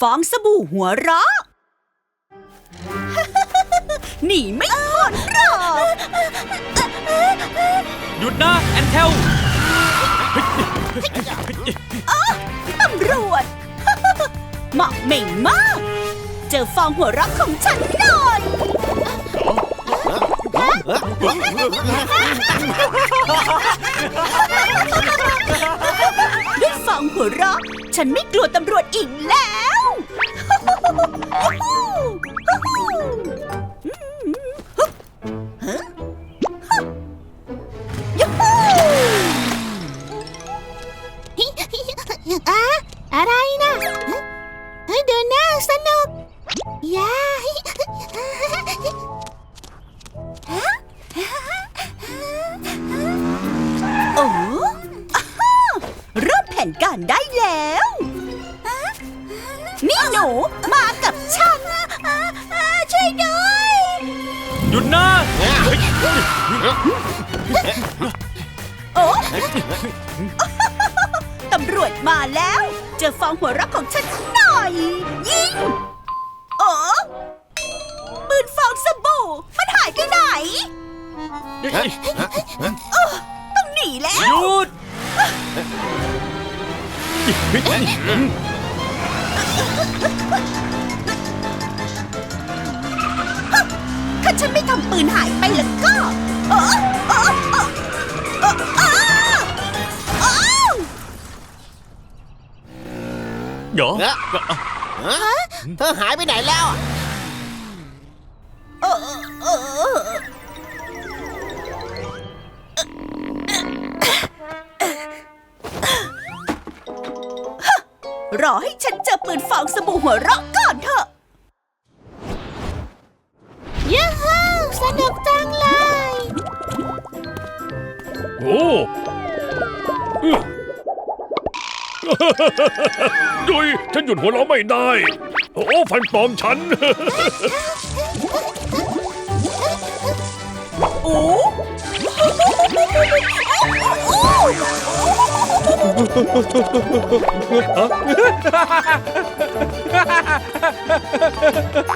ฟองสบู่หัวเราะ หนีไม่พ้นหรอกหยุดนะ แอนเทล ตำรวจ เหมาะเหม่งมาก เจอฟองหัวเราะของฉันหน่อย ด้วยฟองหัวเราะ ฉันไม่กลัวตำรวจอีกแล้ ได้แล้วนี่หนูมากับฉันช่วยด้วย หยุดนะโอ้ตำรวจมาแล้ว เจอฟองหัวเราะของฉันหน่อย ยิง โอ้ปืนฟองสบู่ มันหายไปไหนต้องหนีแล้วหยุด ถ้าฉันไม่ทำปืนหายไปแล้วก็เออเออเออเออเออเออเดี๋ยวเอ๊ะฮะเธอหายไปไหนแล้วอะเออเอ รอให้ฉันเจอปืนฟองสบู่หัวเราะก่อนเถอะยูฮูสนุกจังเลย โอ้อื้อ ดุยฉันหยุดหัวเราะไม่ได้ โอ้ฟันปลอมฉัน โอ้ เ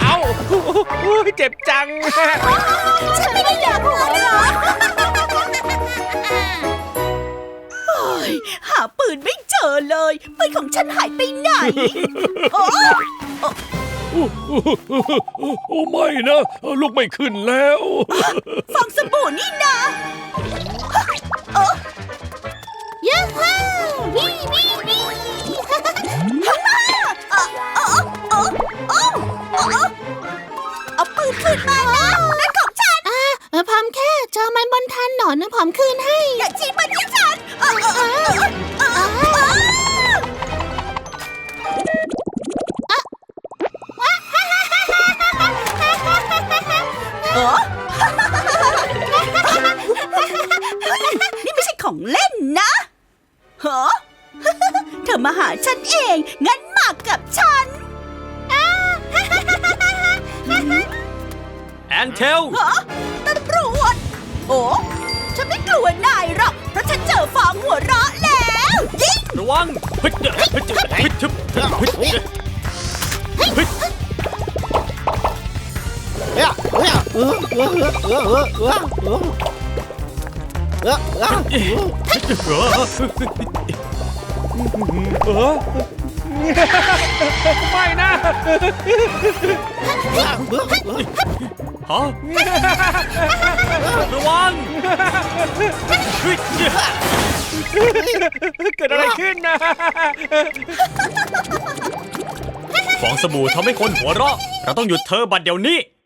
อ้าโอ้ยเจ็บจัง ฉันไม่ได้อยากหัวเราะเฮ้ยหาปืนไม่เจอเลยปืนของฉันหายไปไหนโอ้โอ้ไม่นะลุกไม่ขึ้นแล้ว ฟองสบู่นี่นะ นบนถนนนะพร้อมคืนให้ อย่าชี้มาที่ฉันเออเออเออเออเออเออนี่ไม่ใช่ของเล่นนะเหรอเธอมาหาฉันเอง งั้นมากับฉันแอนเทลฮะตำรวจโอ้ อฟองหัวเราะแล้วยิงระวังเฮ้ยเฮ้ยเฮ้ยเฮ้ยชึบเฮ้ยเฮ้ยเฮ้ยเนี่ยเนี่ยเออเออเออเออเออเออเออเออเออไม่นะ ฮะระวังเฮ้ยเกิดอะไรขึ้นนะฟองสบู่ทำให้คนหัวเราะ เราต้องหยุดเธอบัดเดี๋ยวนี้ฉัน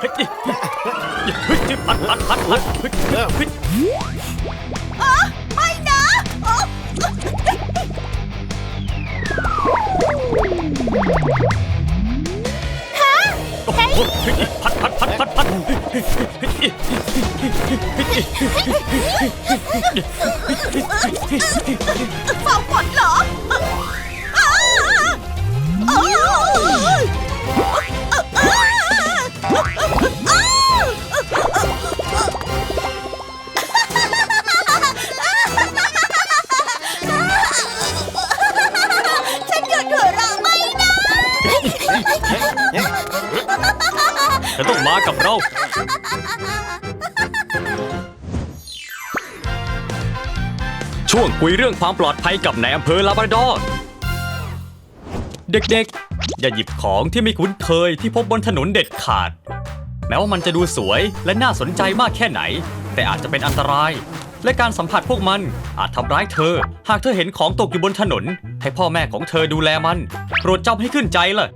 พัดพัดพัดพัดเออไม่นะฮะเฮ้ยพัดพัดพัดพัดพัดฝ่าฝนเหรอ เธอต้องมากับเรา ช่วงคุยเรื่องความปลอดภัยกับนายอำเภอลาบราดอร์เด็กๆ อย่าหยิบของที่ไม่คุ้นเคยที่พบบนถนนเด็ดขาด แม้ว่ามันจะดูสวยและน่าสนใจมากแค่ไหน แต่อาจจะเป็นอันตราย และการสัมผัสพวกมันอาจทำร้ายเธอ หากเธอเห็นของตกอยู่บนถนน ให้พ่อแม่ของเธอดูแลมัน โปรดจำให้ขึ้นใจล่ะ